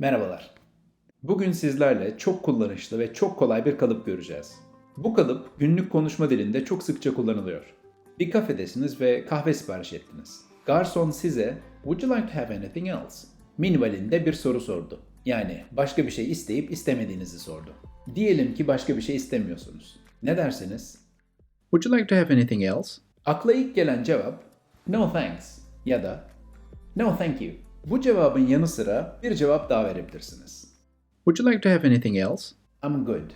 Merhabalar. Bugün sizlerle çok kullanışlı ve çok kolay bir kalıp göreceğiz. Bu kalıp günlük konuşma dilinde çok sıkça kullanılıyor. Bir kafedesiniz ve kahve sipariş ettiniz. Garson size "Would you like to have anything else?" minvalinde bir soru sordu. Yani başka bir şey isteyip istemediğinizi sordu. Diyelim ki başka bir şey istemiyorsunuz. Ne dersiniz? Would you like to have anything else? Akla ilk gelen cevap No thanks ya da No thank you. Bu cevabın yanı sıra bir cevap daha verebilirsiniz. Would you like to have anything else? I'm good.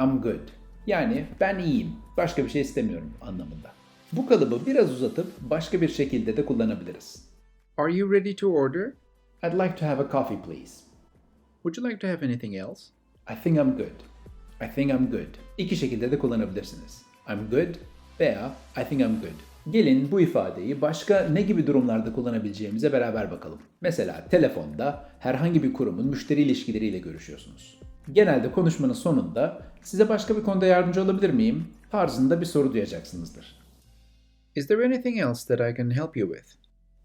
I'm good. Yani ben iyiyim. Başka bir şey istemiyorum anlamında. Bu kalıbı biraz uzatıp başka bir şekilde de kullanabiliriz. Are you ready to order? I'd like to have a coffee please. Would you like to have anything else? I think I'm good. I think I'm good. İki şekilde de kullanabilirsiniz. I'm good veya I think I'm good. Gelin bu ifadeyi başka ne gibi durumlarda kullanabileceğimize beraber bakalım. Mesela telefonda herhangi bir kurumun müşteri ilişkileriyle görüşüyorsunuz. Genelde konuşmanın sonunda size başka bir konuda yardımcı olabilir miyim tarzında bir soru duyacaksınızdır. Is there anything else that I can help you with?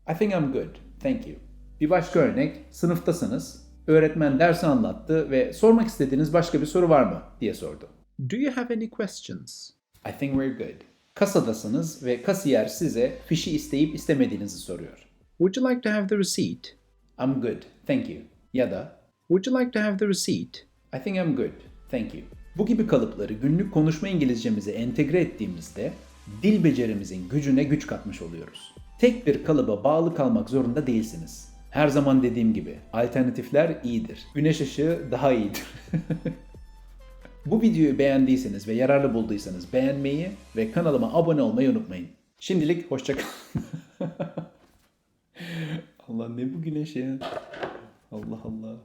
I think I'm good. Thank you. Bir başka örnek, sınıftasınız. Öğretmen dersi anlattı ve sormak istediğiniz başka bir soru var mı diye sordu. Do you have any questions? I think we're good. Kasadasınız ve kasiyer size fişi isteyip istemediğinizi soruyor. Would you like to have the receipt? I'm good, thank you. Ya da Would you like to have the receipt? I think I'm good, thank you. Bu gibi kalıpları günlük konuşma İngilizcemize entegre ettiğimizde dil becerimizin gücüne güç katmış oluyoruz. Tek bir kalıba bağlı kalmak zorunda değilsiniz. Her zaman dediğim gibi alternatifler iyidir. Güneş ışığı daha iyidir. Bu videoyu beğendiyseniz ve yararlı bulduysanız beğenmeyi ve kanalıma abone olmayı unutmayın. Şimdilik hoşçakalın. Allah ne bu güneş ya. Allah Allah.